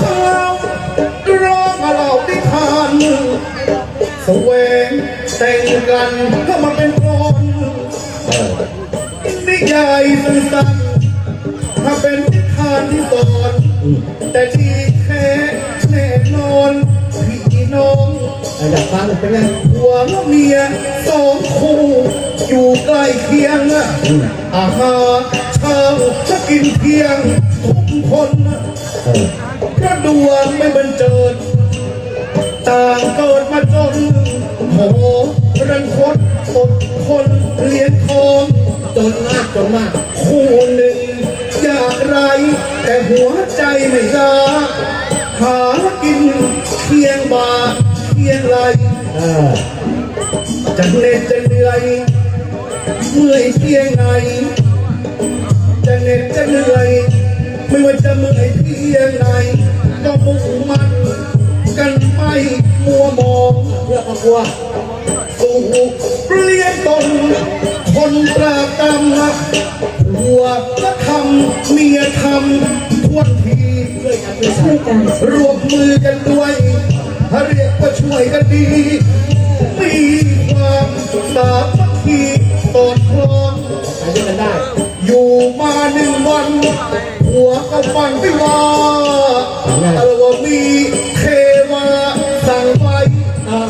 ข้าวร้องมาเล่านิทานแสวงแต่งกันก็มาเป็นกลอนนิยายสั้นๆถ้าเป็นนิทานที่สอนแต่ดีแค่แน่นอนพี่น้องอยากฟังเป็นไงผัวเมียสองคู่อยู่ใกล้เคียงอะอาหารเช้าจะกินเที่ยงทุกคน กระดวงไม่บันเจิด ต่างเกิดมาจนโหรันคดอดคนเลี้ยงทองจนมากจนมากคู่หนึ่งอยากไร แต่หัวใจไม่ยาหากินเคียงบาเคียงไหลเออจะเหน็ดจะเหนื่อยเมื่อยเพียงไหนจะเหน็ดจะเหนื่อยไม่ว่าจะเมื่อยเพียงไหน ก็มุ่งมันกันไม่มัวมองเพื่อครอบครัวสูเปลี่ยนตนคนปรากรรมหัวก็ทำเมียทำทวนทีช่วยกันช่วยกันรวมมือกันด้วยถ้าเรียกว่าช่วยกันดี มีความสามัคคีสอดคล้องไปด้วยกันได้อยู่มาหนึ่งวัน หัวก็ฟันไปว่า เออว่ามีเทวาสั่งไว้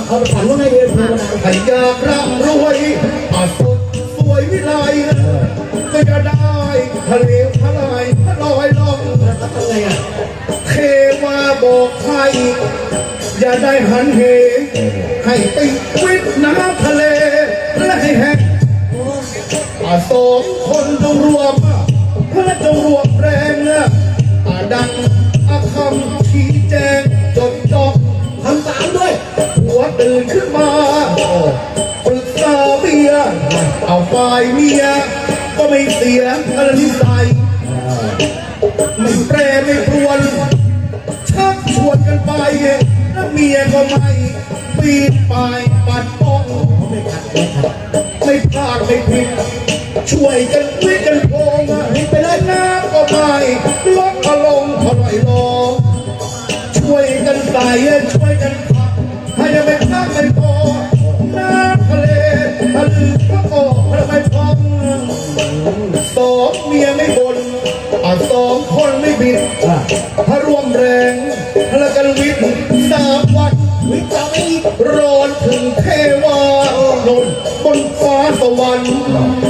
เขาฝันว่าไงเรียาวนาถ้าอยากร่ำรวยอาสดสวยวิไลก็จะได้ทะเลทลายทลอยล่องทะเทวาบอกให้อย่าได้หันเห ให้ไปวิทน้ำทะเลและให้แห้งอาสองคนจงรวม ตื่นขึ้นมาปรึกษาเมียเอาฝ่ายเมีย ก็ไม่เสียอะไรนิสัยไม่แปรไม่พรวนชักชวนกันไปแล้วเมียก็ไม่ปีนปปัดป้องไม่ขัดไม่ขัดไม่พลาดไม่ผิดช่วยกันวิกันโพงให้ไปเลยน้ำก็ไม่ลดอารมณ์ถอยลงช่วยกันใส่ช่วยกัน ให้ยังไม่พักไม่พอน้ำทะเลทะลึกก็ออกไม่พองสองเมียไม่บนอะสองคนไม่บิดอะถ้ารวมแรงแล้วกันวิทย์สามวันวิจารณ์อีกร้อนถึงเทวาลนบนฟ้าสวรรค์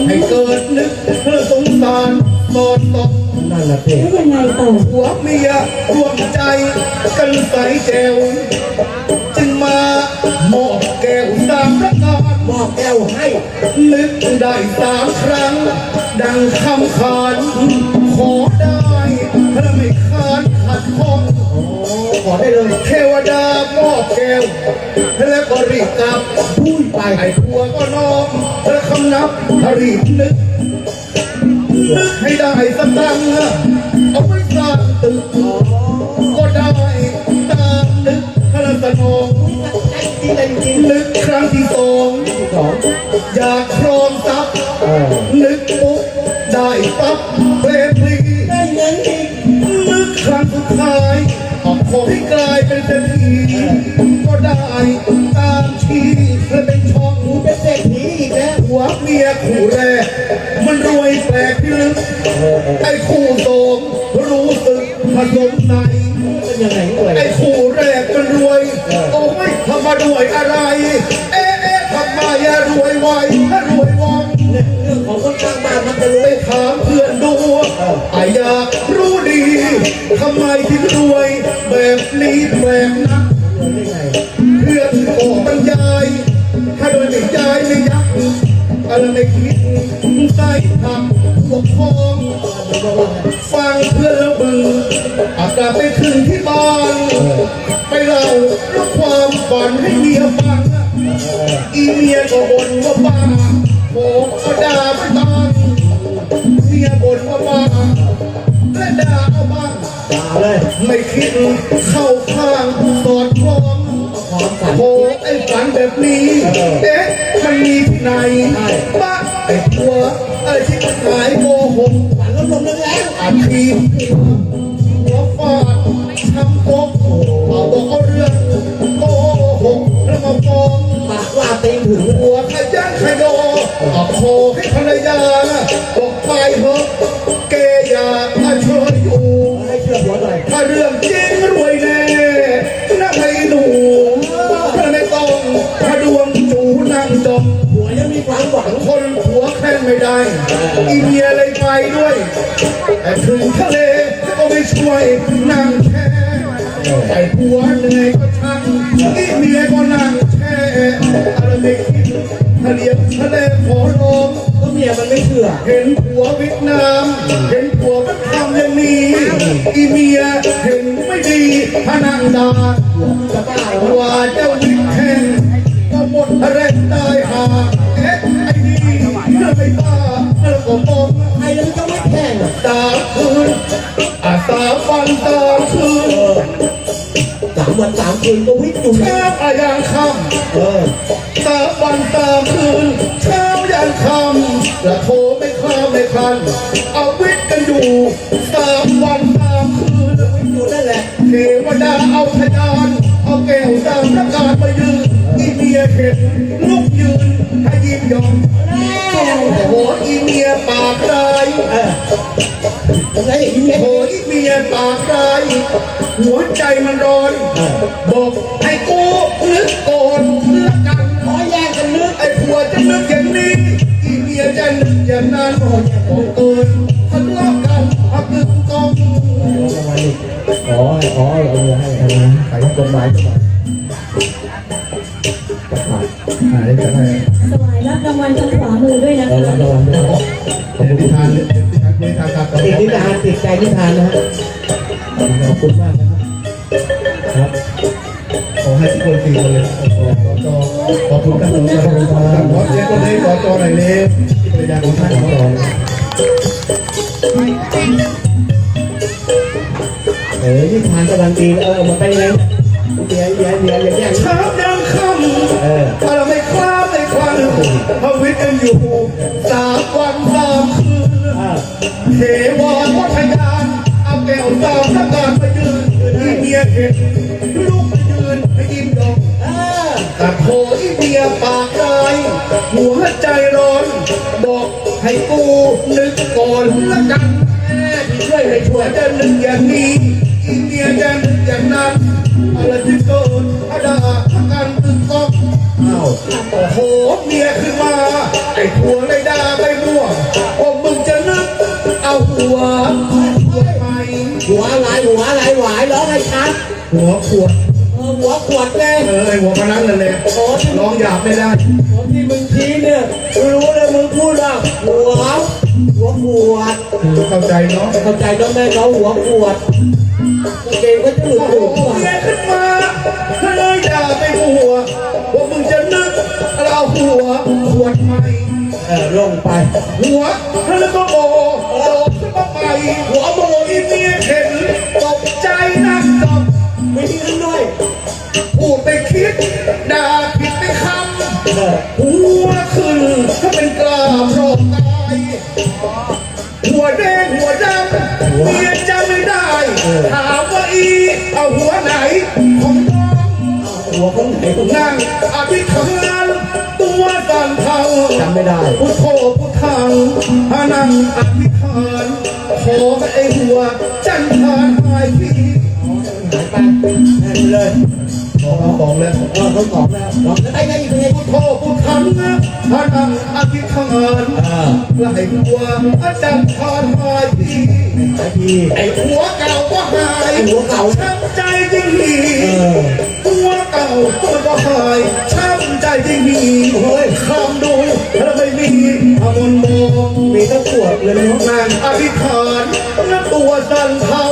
ให้เกิดนึกเพื่อสงสารตอนตกนั่นแหละสิแล้วยังไงต่อหัวเมียรวมใจกันใสแจว จึงมามอบแก้วสามประการมอบแก้วให้นึกได้สามครั้ง ดังคำขานขอได้ถ้าไม่ขานขัดข้องโอ้ขอได้เลยเทวดามอบแก้วแล้วก็รีบกลับพูดไปไอ้ผัวก็น้องและคำนับรีบนึกนึกให้ได้สตังค์เอาไว้สร้างตึกก็ วยไวถ้ารวยว่องเนี่ยเรื่องของคนข้างบ้านมันจะไปถามเพื่อนดูไอ้อยากรู้ดีทำไมถึงรวยแบบนี้แปลกนะได้ไงเพื่อนโอ้บรรยายถ้าโดยไม่ยายไม่ยักอะไรไม่คิดใส่ทำพวกพ้องฟังเพื่อนแล้วบึงอากลับไปถึงที่บ้านไปเล่าเรื่องความฝันให้เมียฟัง เมียก็บนว่าบ้าโอ้ก็ด่าไม่ตางเมียบนว่าบ้าและด่าเอาบ้างด่าเลยไม่คิดเข้าข้างสอดคล้องความโอ้ไอ้ฝันแบบนี้เอ๊ะมันมีที่ไหนบ้าไอ้ตัวไอ้ที่มันหายโกหกฝันลดลงแล้วอาทีหัวฟาดชาำโกกเอาบอกเอาเรื่องโกหกแล้วมาฟ้อง เกอยากมาช่วยอยู่ ให้เชื่อหัวหน่อยถ้าเรื่องจริงรวยแน่นะไอ้หนูถ้าไม่ต้องถ้าดวงจูนั่งจมหัวยังมีความหวังคนหัวแค่นไม่ได้ อีเมียเลยไปด้วย แต่ถึงทะเลก็ไม่ช่วยนั่งแช่ไอ้ผัวเหนื่อยก็ช่างอีเมียก็นั่งแช่อะไรไม่คิดทะเลทะเลขอร้อง มียมันไม่เชื่อ เห็นผัววิทน้ำเห็นผัวมันทำอย่างนี้ อีเมียเห็นไม่ดีพนังดาจะบ้าเหรอว่าเจ้าวิทแข่งก็หมดแรงตายหาเอ๊ะไอ้นี่เรื่องไม่บ้าแล้วก็มองใครแล้วจะไม่แข่งอะตาคืนอาตาฟันตาคืนเออสาม วันสามคืนก็วิ่งอยู่เช้าอายังค่เออตาฟันตาคืน เช้ายังค่ำและโทรไม่ข้ามไม่คัน เอาวิทย์กันอยู่สามวันสามคืนวิ่งอยู่นั่นแหละเทวดาเอาพยานเอาแก้วตามประกาศมายืนอีเมียเห็นลุกยืนให้ยิ้มยอมโอ้โหอีเมียปากร้ายเออ ยังไงอีเมียโอ้โหอีเมียปากร้ายหัวใจมันร้อนบอกให้กูนึกก่อนละกันขอแยกกันนึกไอ้ผัวจะนึกอย่างนี้อีเมียจะนึกอย่างนั้นโอ้ยบอกเกินทะเลาะกันพักตึงกองรางวัลอีกขอให้ขอให้เอาเงินให้เอาเงินใส่กฎหมายกฎหมายหาได้จะให้สวายรับรางวัลทางขวามือด้วยนะเออคะรับรางวัลด้วยขอบคุณที่ทานเลย ติดนิทานติดใจนิทานนะฮะขอบคุณมากนะครับขอให้ทุกคนสี่นเลยขอขอบคุณครับขอบคุณครับขอเสียงคนนี้ขอจอหน่อยเล็ภรรยาของท่านของเราเออนิทานกำลังดีเออมาไปเลยเดี๋ยวเดี๋ยวเดี๋ยวอย่างเงี้ยเช้ายังค่ำเออถ้าเราไม่คล้าไม่ควันพวิทย์กันอยู่สามวัน วาวัฒยานเอาแก้วตามสักการมายืนที่เมียเห็นลูกไปยืนให้ยิ้มดอกแต่โผอีเมียปากร้ายหัวใจร้อนบอกให้กูนึกก่อนละกันแม่ที่ช่วยให้ช่วยจะนึกอย่างนี้อีเมียจะนึกอย่างนั้นอะไรที่เกินอาดาอาการตึงต้องอ้าวโอ้โหเมียขึ้นมาไอ้ผัวเลยด่าไปมั่ว หัวหัวไปหัวอะไรหัวอะไรหวายร้องให้ชัดหัวขวดเออหัวขวดไงเออหัวพนันนั่นแหละโอ้ที่ร้องหยาบไม่ได้หัวที่มึงชี้เนี่ยรู้เลยมึงพูดว่าหัวหัวขวดเข้าใจเนาะเข้าใจต้องแม่เขาหัวขวดเกงก็จะหลุดโอ้หลุดโหเมียขึ้นมาเลยด่าไปมั่วว่ามึงจะนึกเอาหัวขวดใหมเออลงไป หัวแล้วก็โบโบขึ้นมาไป หัวโบอีเมียเห็นตกใจนักตบไม่มีเงินด้วยพูดไปคิดด่าผิดไปคำเออหัวขึ้นถ้าเป็นกล้าโรคตายหัวแดงหัวดำเมียจำไม่ได้ถามว่าอีเอาหัวไหนของน้องหัวคนไหนนนั่งอภิธานตัวสั่นเทาจำไม่ได้พุทโธพุทธังพานั่งอภิธาน ขอให้ไอ้หัว จันทานหายทีหายไปแทนเลยขอของแล้วเออเขาตอบแล้วตอบแล้วไอ้ไงอีกไงพุทโธพุทธังพานั่งอภิธานเออไล่หัวอาจารย์ทานหายทีไอ้ทีไอ้หัวเก่าก็หายไอ้หัวเก่าช้ำใจจริงดี ตัวก็หายช้ำใจจริงดีโอ้ยคำดูแล้วไม่มีอมนมองมีทั้งขวดเลยเนาะนางอธิษฐานน้ำตัวสั่นเทา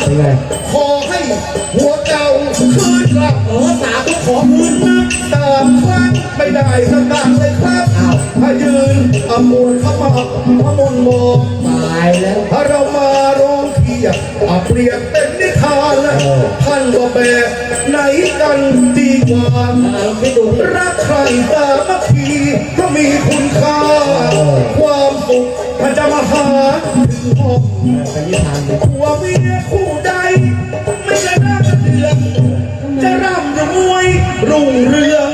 เป็นไงขอให้หัวเก่าคืนกลับเออสาธุขอคืนนึกตามครั้งไม่ได้สักตังเลยครับอ้าวถ้ายืนอมวนเข้ามาพระมนมองตายแล้วถ้าเรามาร้อง อาเปรียบเป็นนิทานท่านว่าแบบไหนกันดีกว่าไม่ดูรักใครตามัคคีก็มีคุณค่า ความสุขมันจะมาหาถึงพบผัวเมียคู่ใด ไม่จะน่าเดือจะร่ำรวยรุ่งเรือง